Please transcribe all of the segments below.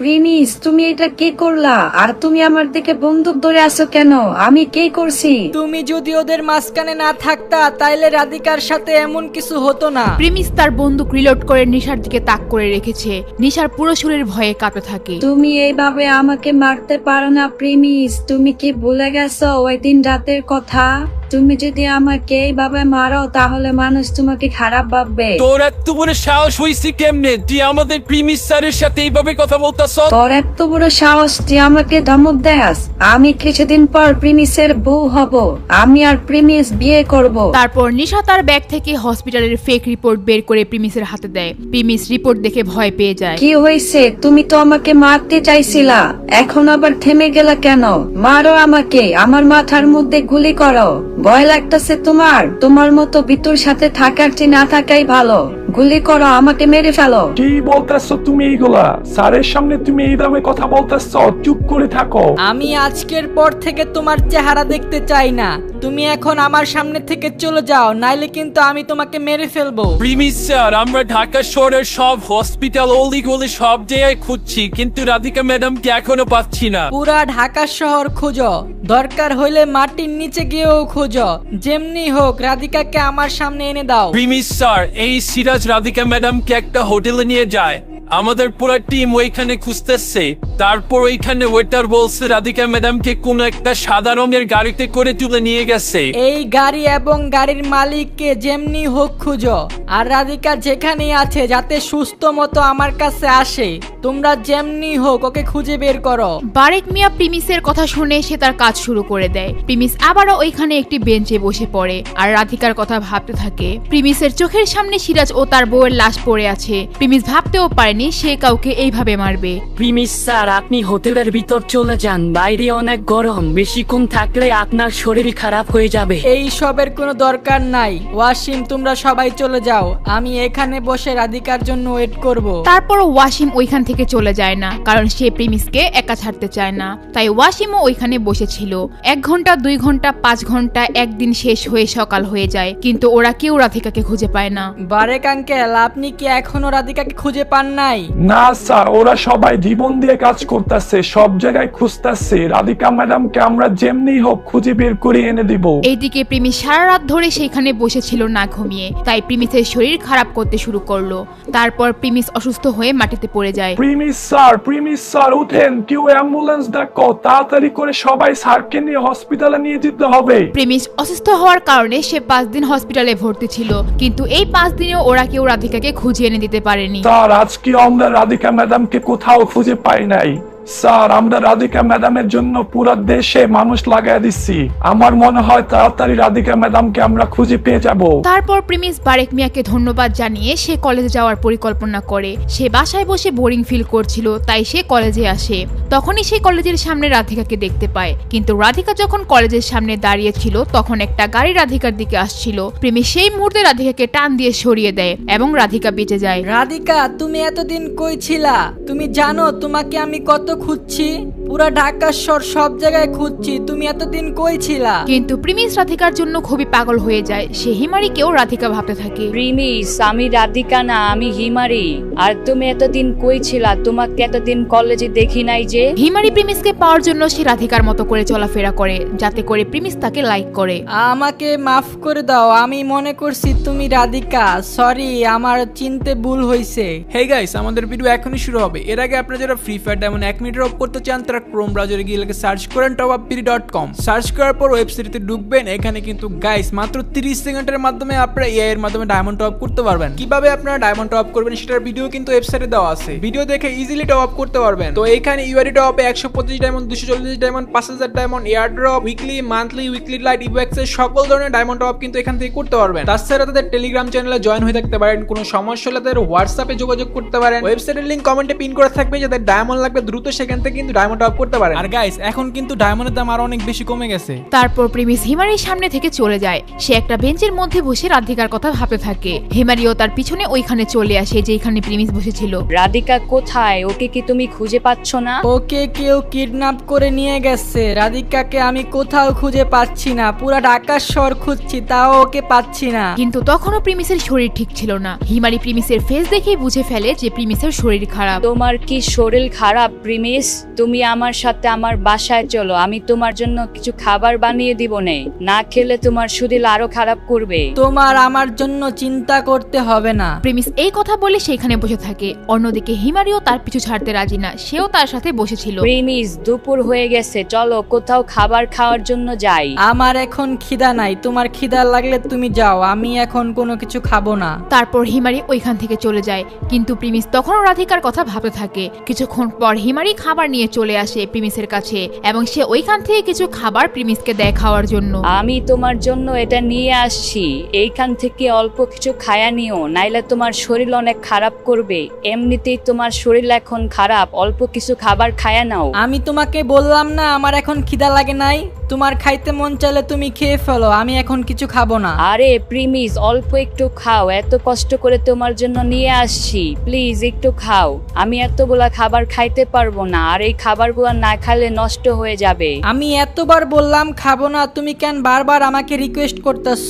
Premise তুমি এটা কি করলা? আর তুমি আমার দিকে বন্দুক ধরে আছো কেন? আমি কি করছি? তুমি যদি ওদের মাঝখানে না থাকতা তাইলে রাধিকার সাথে এমন কিছু হতো না। প্রেমিস তার বন্দুক রিলোড করে নিশার দিকে তাক করে রেখেছে। নিশার পুরো শরীর ভয়ে কাঁপতে থাকে। তুমি এইভাবে আমাকে মারতে পারো না প্রিমিস। তুমি কি ভুলে গেছো ওই দিন রাতের কথা? তুমি যদি আমাকে এইভাবে মারো তাহলে মানুষ তোমাকে খারাপ ভাববে। তোর এত বড় সাহস হয়েছে কেমনে? তুই আমাদের প্রিমিস স্যারের সাথে এইভাবে কথা বলতাস তোর এত বড় সাহস তুই আমাকে ধমক দেয়াস। আমি কিছুদিন পর প্রিমিসের বউ হব। আমি আর প্রিমিস বিয়ে করব। তারপর নিশা তার ব্যাগ থেকে হসপিটালের ফেক রিপোর্ট বের করে প্রিমিসের হাতে দেয়। প্রিমিস রিপোর্ট দেখে ভয় পেয়ে যায়। কি হয়েছে তুমি তো আমাকে মারতে চাইছিলা। এখন আবার থেমে গেলা কেন? মারো আমাকে। আমার মাথার মধ্যে গুলি করো। ভয় লাগতেছে তোমার। তোমার মতো বিতুর সাথে থাকার চেয়ে না থাকাই ভালো। গুলি করো আমাকে মেরে ফেলো। কি বলতেছ তুমি এইগুলা? স্যারের সামনে তুমি এইভাবে কথা বলতেছ চুপ করে থাকো। আমি আজকের পর থেকে তোমার চেহারা দেখতে চাই না। তুমি এখন আমার সামনে থেকে চলে যাও নাইলে কিন্তু আমি তোমাকে মেরে ফেলব। প্রিমিস স্যার আমরা ঢাকা শহরের সব হসপিটাল অলি গলি সব জায়গায় খুঁজছি কিন্তু রাধিকা ম্যাডামকে এখনও পাচ্ছি না। পুরা ঢাকা শহর খুঁজো। দরকার হইলে মাটির নিচে গিয়েও খুঁজো। যেমনি হোক রাধিকাকে আমার সামনে এনে দাও। প্রিমিস স্যার এই সিরাজ রাধিকা ম্যাডামকে একটা হোটেলে নিয়ে যায়। আমাদের পুরো টিম ওইখানে খুঁজতেছে। তারপর ওইখানে ওয়েটার বলছে রাধিকা ম্যাডামকে কোন একটা সাদা রঙের গাড়িতে করে তুলে নিয়ে গেছে। এই গাড়ি এবং গাড়ির মালিককে যেমনি হোক খুঁজো। আর রাধিকা যেখানেই আছে যাতে সুস্থ মতো আমার কাছে আসে তোমরা যেমনি হোক ওকে খুঁজে বের করো। বারেক মিয়া প্রিমিসের কথা শুনে সে তার কাজ শুরু করে দেয়। প্রিমিস আবারও ওইখানে একটি বেঞ্চে বসে পড়ে আর রাধিকার কথা ভাবতে থাকে প্রিমিসের চোখের সামনে সিরাজ ও তার বউয়ের লাশ পড়ে আছে। প্রিমিস ভাবতেও পারেনি সে কাউকে এইভাবে মারবে। প্রিমিস স্যার আপনি হোটেলের ভিতর চলে যান। বাইরে অনেক গরম। বেশিক্ষণ থাকলে আপনার শরীর খারাপ হয়ে যাবে। এই সবের কোনো দরকার নাই। ওয়াসিম তোমরা সবাই চলে যাও। আমি এখানে বসে রাধিকার জন্য ওয়েট করব। তারপর ওয়াসিম ওইখান থেকে চলে যায় না কারণ সে প্রিমিসকে একা ছাড়তে চায় না। তাই ওয়াসিমও ওইখানে বসেছিল। এক ঘণ্টা দুই ঘণ্টা পাঁচ ঘণ্টা একদিন শেষ হয়ে সকাল হয়ে যায় কিন্তু ওরা কেউ রাধিকাকে খুঁজে পায় না। বারেক আঙ্কেল আপনি কি এখনও রাধিকাকে খুঁজে পান নাই? না স্যার ওরা সবাই জীবন দিয়ে কাজ করতেছে সব জায়গায় খুঁজতেছে। রাধিকা ম্যাডামকে আমরা যেমনি হোক খুঁজে বের করে এনে দিব। এইদিকে প্রিমিস সারা রাত ধরে সেখানে বসেছিল না ঘুমিয়ে। তাই প্রিমিসের শরীর খারাপ করতে শুরু করল। তারপর প্রিমিস অসুস্থ হয়ে মাটিতে পড়ে যায়। প্রিমিস স্যার প্রিমিস স্যার উঠেন। কেউ অ্যাম্বুলেন্স ডাকো। তাড়াতাড়ি করে সবাই স্যারকে নিয়ে হসপিটালে নিয়ে যেতে হবে। প্রেমিস অসুস্থ হওয়ার কারণে সে পাঁচ দিন হসপিটালে ভর্তি ছিল। কিন্তু এই পাঁচ দিনেও ওরা কেউ রাধিকাকে খুঁজে এনে দিতে পারেনি। স্যার আজকে আমরা রাধিকা ম্যাডামকে কোথাও খুঁজে পাই নাই? aí. স্যার আমরা রাধিকা ম্যাডামের জন্য পুরো দেশে মানুষ লাগাই দিচ্ছি। আমার মনে হয় তাড়াতাড়ি রাধিকা ম্যাডামকে আমরা খুঁজে পেয়ে যাব। তারপর প্রিমিস বারেক মিয়াকে ধন্যবাদ জানিয়ে সে কলেজে যাওয়ার পরিকল্পনা করে। সে বাসায় বসে বোরিং ফিল করছিল তাই সে কলেজে আসে। তখনই সে কলেজের সামনে রাধিকাকে দেখতে পায়। কিন্তু রাধিকা যখন কলেজের সামনে দাঁড়িয়ে ছিল তখন একটা গাড়ি রাধিকার দিকে আসছিল। প্রেমিস সেই মুহূর্তে রাধিকাকে টান দিয়ে সরিয়ে দেয় এবং রাধিকা বেঁচে যায়। রাধিকা তুমি এতদিন কই ছিলা? তুমি জানো তোমাকে আমি কত 어디서 고치? পুরা ঢাকা শহর সব জায়গায় খুঁজছি তুমি এতদিন কই ছিলা? কিন্তু প্রিমিস রাধিকার জন্য খুবই পাগল হয়ে যায়। সে হিমারি হিমারিকেও রাধিকা ভাবতে থাকে। প্রিমিস আমি রাধিকা না আমি হিমারি। আর তুমি এতদিন কই ছিলা? তোমাকে এতদিন কলেজে দেখি নাই যে? হিমারি প্রিমিসকে পাওয়ার জন্য সে রাধিকার মতো করে চলাফেরা করে যাতে করে প্রিমিস তাকে লাইক করে। আমাকে মাফ করে দাও আমি মনে করছি তুমি রাধিকা। সরি আমার চিনতে ভুল হয়েছে হে গাইস আমাদের ভিডিও এখনই শুরু হবে। এর আগে আপনারা যারা ফ্রি ফায়ার ডায়মন্ড এক মিনিট অফ করতে চান তারা ক্রোম ব্রাউজারে গিয়ে লিখে সার্চ করেন top up dot com search করার পর ওয়েবসাইটে ঢুকবেন, এখানে কিন্তু গাইস মাত্র 30 সেকেন্ডের মাধ্যমে আপনারা এআই এর মাধ্যমে ডায়মন্ড টপ করতে পারবেন। কীভাবে আপনারা ডায়মন্ড টপ করবেন সেটার ভিডিও কিন্তু ওয়েবসাইটে দেওয়া আছে। ভিডিও দেখে ইজিলি টপ আপ করতে পারবেন। তো এখানে ইউআরই টপে একশো পঁচিশ ডায়মন্ড দুশো চল্লিশ ডায়মন্ড পাঁচ হাজার diamond air drop weekly monthly weekly light ইভেক্স এর সকল ধরনের ডায়মন্ড টপ কিন্তু এখান থেকে করতে পারবেন। তাছাড়া তাদের টেলিগ্রাম চ্যানেলে জয়েন হয়ে থাকতে পারেন। কোনো সমস্যা হলে তাদের হোয়াটসঅ্যাপে যোগাযোগ করতে পারেন। ওয়েবসাইটের লিঙ্ক কমেন্টে পিন করে থাকবে। যাদের ডায়মন্ড লাগবে, দ্রুত সেখান থেকে কিন্তু ডায়মন্ড টপ করতে পারেন। আর গাইস এখন কিন্তু ডায়মন্ডের দাম আরও অনেক বেশি কমে গেছে। তারপর প্রিমিস হিমারির সামনে থেকে চলে যায়। সে একটা বেঞ্চের মধ্যে বসে রাধিকার কথা ভাবতে থাকে। হিমারিও তার পিছনে ওইখানে চলে আসে যেখানে প্রিমিস বসেছিল। রাধিকা কোথায়? ওকে কি তুমি খুঁজে পাচ্ছ না? ওকে কেউ কিডন্যাপ করে নিয়ে গেছে। রাধিকাকে আমি কোথাও খুঁজে পাচ্ছি না। পুরা ঢাকার শহর খুঁজছি তাও ওকে পাচ্ছি না। কিন্তু তখনও প্রিমিসের শরীর ঠিক ছিল না। হিমারি প্রিমিসের ফেস দেখেই বুঝে ফেলে যে প্রিমিসের শরীর খারাপ। তোমার কি শরীর খারাপ প্রিমিস? তুমি আমার সাথে আমার বাসায় চলো আমি তোমার জন্য কিছু খাবার বানিয়ে দিব নে না খেলে তোমার শরীর আরও খারাপ করবে। তোমার আমার জন্য চিন্তা করতে হবে না। প্রিমিস এই কথা বলে সেখানে বসে থাকে। অন্যদিকে হিমারিও তার পিছু ছাড়তে রাজি না সেও তার সাথে বসেছিল। প্রিমিস দুপুর হয়ে গেছে চলো কোথাও খাবার খাওয়ার জন্য যাই। আমার এখন খিদা নাই তোমার খিদা লাগলে তুমি যাও আমি এখন কোনো কিছু খাব না। তারপর হিমারি ওইখান থেকে চলে যায় কিন্তু প্রিমিস তখনও রাধিকার কথা ভাবতে থাকে। কিছুক্ষণ পর হিমারি খাবার নিয়ে চলে আসে প্রিমিসের কাছে এবং সে ওইখান থেকে কিছু খাবার প্রিমিসকে দেয় খাওয়ার জন্য। আমি তোমার জন্য এটা নিয়ে আসছি। এইখান থেকে অল্প কিছু খায়া নিও নাইলে তোমার শরীর অনেক খারাপ করবে। এমনিতেই তোমার শরীর এখন খারাপ অল্প কিছু খাবার খায়া নাও। আমি তোমাকে বললাম না আমার এখন খিদা লাগে নাই? তোমার খাইতে মন চাইলে তুমি খেয়ে ফেলো আমি এখন কিছু খাব না। আরে প্রিমিস অল্প একটু খাও এত কষ্ট করে তোমার জন্য নিয়ে আসছি। প্লিজ একটু খাও। আমি এতগুলা খাবার খাইতে পারব না আর এই খাবারগুলো না খালে নষ্ট হয়ে যাবে। আমি এতবার বললাম খাব না তুমি কেন বারবার আমাকে রিকোয়েস্ট করতেছ?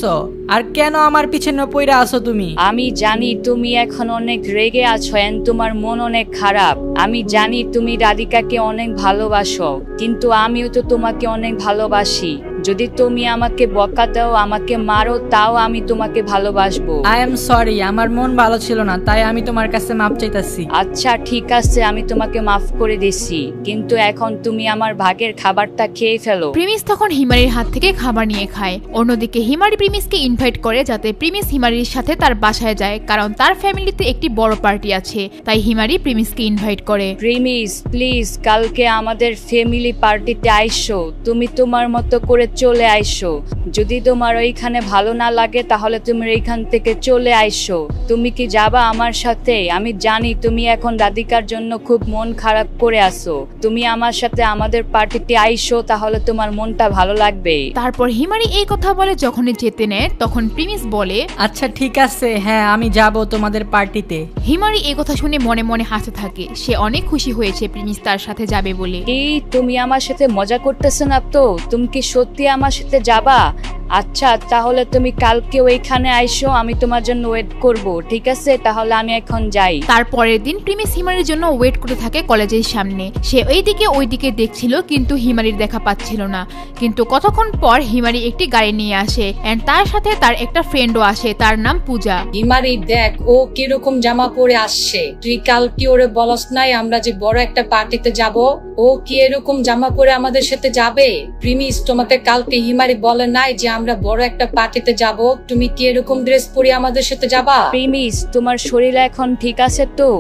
আর কেন আমার পিছনে পইরা আছো তুমি? আমি জানি তুমি এখন অনেক রেগে আছো এন তোমার মন অনেক খারাপ। আমি জানি তুমি রাধিকাকে অনেক ভালোবাসো কিন্তু আমিও তো তোমাকে অনেক ভালোবাসি। যদি তুমি আমাকে বকা দাও আমাকে মারো তাও আমি তোমাকে ভালোবাসবো। আই এম সরি আমার মন ভালো ছিল না তাই আমি তোমার কাছে মাপ চাইতাছি। আচ্ছা ঠিক আছে আমি তোমাকে মাফ করে দিছি কিন্তু এখন তুমি আমার ভাগের খাবারটা খেয়ে ফেলো। প্রিমিস তখন হিমারির হাত থেকে খাবার নিয়ে খায়। অন্যদিকে হিমারি প্রিমিসকে ইনভাইট করে যাতে প্রিমিস হিমারির সাথে তার বাসায় যায় কারণ তার ফ্যামিলিতে একটি বড় পার্টি আছে তাই হিমারি প্রিমিসকে ইনভাইট করে। প্রিমিস প্লিজ কালকে আমাদের ফ্যামিলি পার্টিতে আইসো তুমি তোমার মতো করে চলে আইসো। যদি তোমার ওইখানে ভালো না লাগে তাহলে তুমি এইখান থেকে চলে আইসো। তুমি কি যাবা আমার সাথে? আমি জানি তুমি এখন রাধিকার জন্য খুব মন খারাপ করে আসো তুমি আমার সাথে আমাদের পার্টিতে আইসো তাহলে তোমার মনটা ভালো লাগবে। তারপর হিমারি এই কথা বলে যখনই যেতে নেয় তখন প্রিমিস বলে আচ্ছা ঠিক আছে হ্যাঁ আমি যাব তোমাদের পার্টিতে। হিমারি এই কথা শুনে মনে মনে হাসতে থাকে। সে অনেক খুশি হয়েছে প্রিমিস তার সাথে যাবে বলে। এই তুমি আমার সাথে মজা করতেছো না তো? তুমি কি সত্যি আমার সাথে যাবা? আচ্ছা তাহলে তুমি কালকে ওইখানে আইসো আমি তোমার জন্য ওয়েট করব ঠিক আছে? তাহলে আমি এখন যাই। তারপরের দিন প্রিমিস হিমারির জন্য ওয়েট করতে থাকে কলেজের সামনে। সে ওইদিকে ওইদিকে দেখছিল কিন্তু হিমারির দেখা পাচ্ছিল না। কিন্তু কতক্ষণ পর হিমারি একটি গাড়ি নিয়ে আসে এন্ড তার সাথে তার একটা ফ্রেন্ডও আসে তার নাম পূজা। হিমারি দেখ ও কীরকম জামা পরে আসছে। তুই কাল কি ওরে বলস নাই আমরা যে বড় একটা পার্টিতে যাব ও কি এরকম জামা পরে আমাদের সাথে যাবে? প্রিমিস তোমাকে কালকে হিমারি বলে নাই যে আমরা বড় একটা পার্টিতে যাব। তুমি কি এরকম ড্রেস পরে আমাদের সাথে যাবা? প্রিমিস, তোমার শরীর এখন ঠিক আছে তো?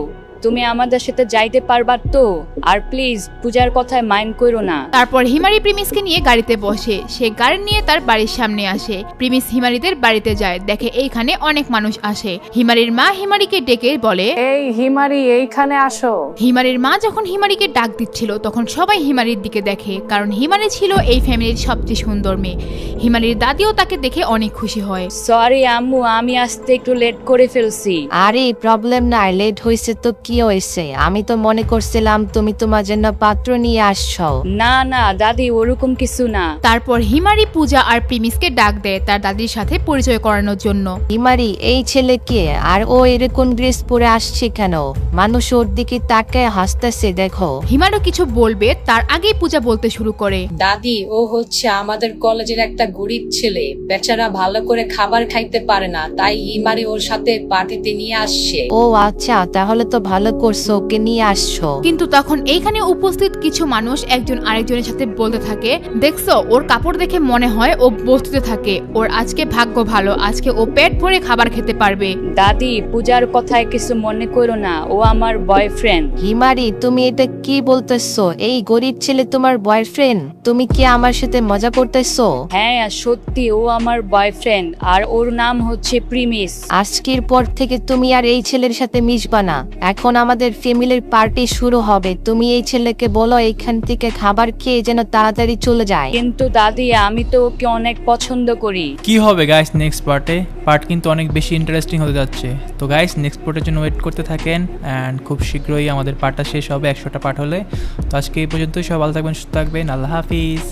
তুমি আমাদের সাথে যাইতে পারবা তো। আর প্লিজ পূজার কথায় মাইন্ড করো না। তারপর হিমারি প্রিমিসকে নিয়ে গাড়িতে বসে। সে গাড়ি নিয়ে তার বাড়ির সামনে আসে। প্রিমিস হিমারিদের বাড়িতে যায়। দেখে এইখানে অনেক মানুষ আসে। হিমারির মা হিমারিকে ডেকে বলে এই হিমারি এইখানে আসো। হিমারির মা যখন হিমারিকে ডাক দিচ্ছিল তখন সবাই হিমারির দিকে দেখে। কারণ হিমারি ছিল এই ফ্যামিলির সবচেয়ে সুন্দর মেয়ে। হিমারির দাদিও তাকে দেখে অনেক খুশি হয়। সরি আম্মু আমি আসতে একটু লেট করে ফেলছি। আরে প্রবলেম নাই লেট হয়েছে তো কি হয়েছে আমি তো মনে করছিলাম তুমি তোমার জন্য পাত্র নিয়ে আসছো। না না দাদি ওরকম কিছু না। তারপর হিমারি পূজা আর প্রিমিসকে ডাক দেয় তার দাদির সাথে পরিচয় করানোর জন্য। হিমারি এই ছেলে কে? আর ও এরকম ড্রেস পরে আসছে কেন? মানুষ ওর দিকে তাকায় হাসতেছে দেখো। হিমারও কিছু বলবে তার আগেই পূজা বলতে শুরু করে। দাদি ও হচ্ছে আমাদের কলেজের একটা গরিব ছেলে। বেচারা ভালো করে খাবার খাইতে পারে না তাই হিমারি ওর সাথে পার্টিতে নিয়ে আসছে। ও আচ্ছা তাহলে তো ভালো করছ ওকে নিয়ে আসছো। কিন্তু তখন এইখানে উপস্থিত কিছু মানুষ একজন আরেকজনের সাথে বলতে থাকে দেখছ ওর কাপড় দেখে মনে হয় ও বস্তুতে থাকে। ওর আজকে ভাগ্য ভালো আজকে ও পেট ভরে খাবার খেতে পারবে। দাদি পূজার কথায় কিছু মনে করো না ও আমার বয়ফ্রেন্ড হিমারি তুমি এটা কি বলতেছো? এই গরিব ছেলে তোমার বয়ফ্রেন্ড তুমি কি আমার সাথে মজা করতেছো? হ্যাঁ সত্যি ও আমার বয়ফ্রেন্ড আর ওর নাম হচ্ছে প্রিমিস। আজকের পর থেকে তুমি আর এই ছেলের সাথে মিশবা না। এখন এখন আমাদের ফ্যামিলির পার্টি শুরু হবে। তুমি এই ছেলেকে বলো এইখান থেকে খাবার খেয়ে যেন তাড়াতাড়ি চলে যায়। কিন্তু দাদি আমি তো ওকে অনেক পছন্দ করি। কি হবে গাইস নেক্সট পার্টে পার্ট কিন্তু অনেক বেশি ইন্টারেস্টিং হতে যাচ্ছে। তো গাইস নেক্সট পার্টের জন্য ওয়েট করতে থাকেন অ্যান্ড খুব শীঘ্রই আমাদের পার্টটা শেষ হবে একশোটা পার্ট হলে। তো আজকে এই পর্যন্তই সব ভালো থাকবেন সুস্থ থাকবেন। আল্লাহ হাফিজ।